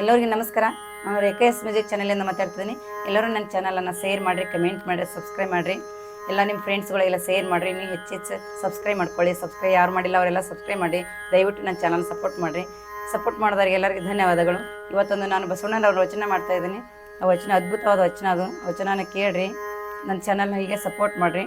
ಎಲ್ಲರಿಗೂ ನಮಸ್ಕಾರ. ನಾನು ರೇಖಾ ಎಸ್ ಮ್ಯೂಸಿಕ್ ಚಾನಲಿಂದ ಮಾತಾಡ್ತಿದ್ದೀನಿ. ಎಲ್ಲರೂ ನನ್ನ ಚಾನಲನ್ನು ಶೇರ್ ಮಾಡಿರಿ, ಕಮೆಂಟ್ ಮಾಡಿರಿ, ಸಬ್ಸ್ಕ್ರೈಬ್ ಮಾಡಿರಿ. ಎಲ್ಲ ನಿಮ್ಮ ಫ್ರೆಂಡ್ಸ್ಗಳಿಗೆಲ್ಲ ಶೇರ್ ಮಾಡಿರಿ. ನೀವು ಹೆಚ್ಚು ಸಬ್ಸ್ಕ್ರೈಬ್ ಮಾಡ್ಕೊಳ್ಳಿ. ಸಬ್ಸ್ಕ್ರೈಬ್ ಯಾರು ಮಾಡಿಲ್ಲ ಅವರೆಲ್ಲ ಸಬ್ಸ್ಕ್ರೈಬ್ ಮಾಡಿ ದಯವಿಟ್ಟು ನನ್ನ ಚಾನಲ್ ಸಪೋರ್ಟ್ ಮಾಡಿರಿ. ಸಪೋರ್ಟ್ ಮಾಡಿದವ್ರಿಗೆ ಎಲ್ಲರಿಗೂ ಧನ್ಯವಾದಗಳು. ಇವತ್ತೊಂದು ನಾನು ಬಸವಣ್ಣನವ್ರ ವಚನ ಮಾಡ್ತಾ ಇದ್ದೀನಿ. ಆ ವಚನ ಅದ್ಭುತವಾದ ವಚನ ಅದು. ವಚನನ ಕೇಳ್ರಿ. ನನ್ನ ಚಾನಲ್ನ ಹೀಗೆ ಸಪೋರ್ಟ್ ಮಾಡಿರಿ.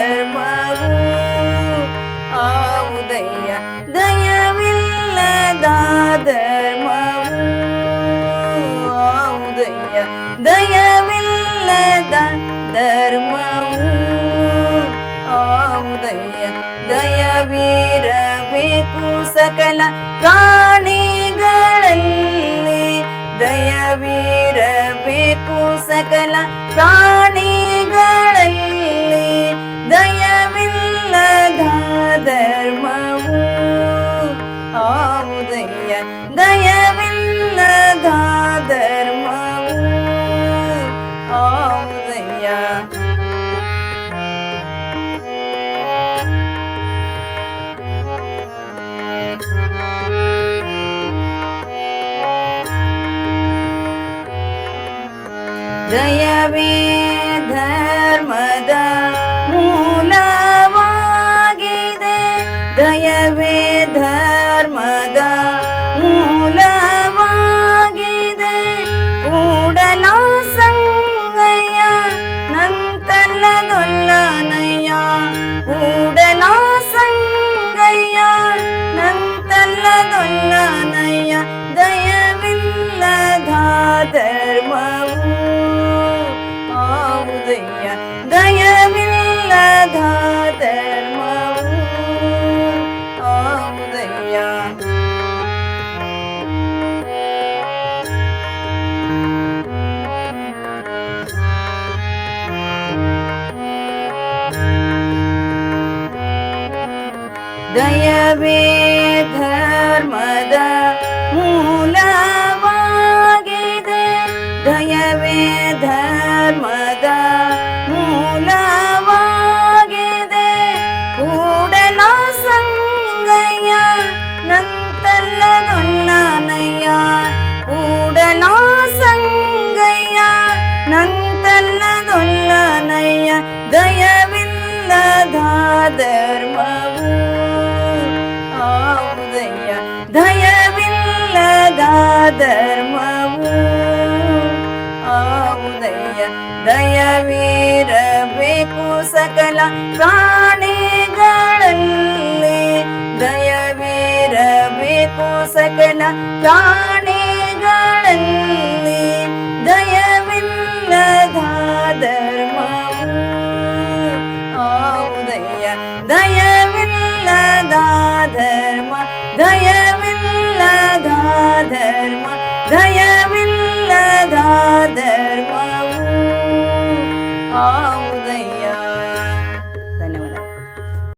ದಯವಿಲ್ಲದ ಧರ್ಮವು ಆವುದಯ್ಯ ದಯವಿರಬೇಕು ಸಕಲ ಪ್ರಾಣಿಗಳಲ್ಲಿ. ದಯವಿರಬೇಕು ಸಕಲ ಪ್ರಾಣಿಗಳಲ್ಲಿ. ದಯವಿಲ್ಲದ ಧರ್ಮವು ಆವುದಯ್ಯ ದಯವಿಲ್ಲದ ગયા tha tên mơ ở tình nhà दया ನಂತಲ್ಲದೊಲ್ಲನಯ್ಯ ದಯವಿಲ್ಲದ ಧರ್ಮವು ಆವುದಯ್ಯ ದಯವಿಲ್ಲದ ಧರ್ಮವು ಆವುದಯ್ಯ ದಯವೀರಬೇಕು ಸಕಲ ಪ್ರಾಣಿಗಳಲ್ಲಿ ದಯವೀರಬೇಕು ಸಕಲ ಪ್ರಾಣಿಗಳಲ್ಲಿ dadę.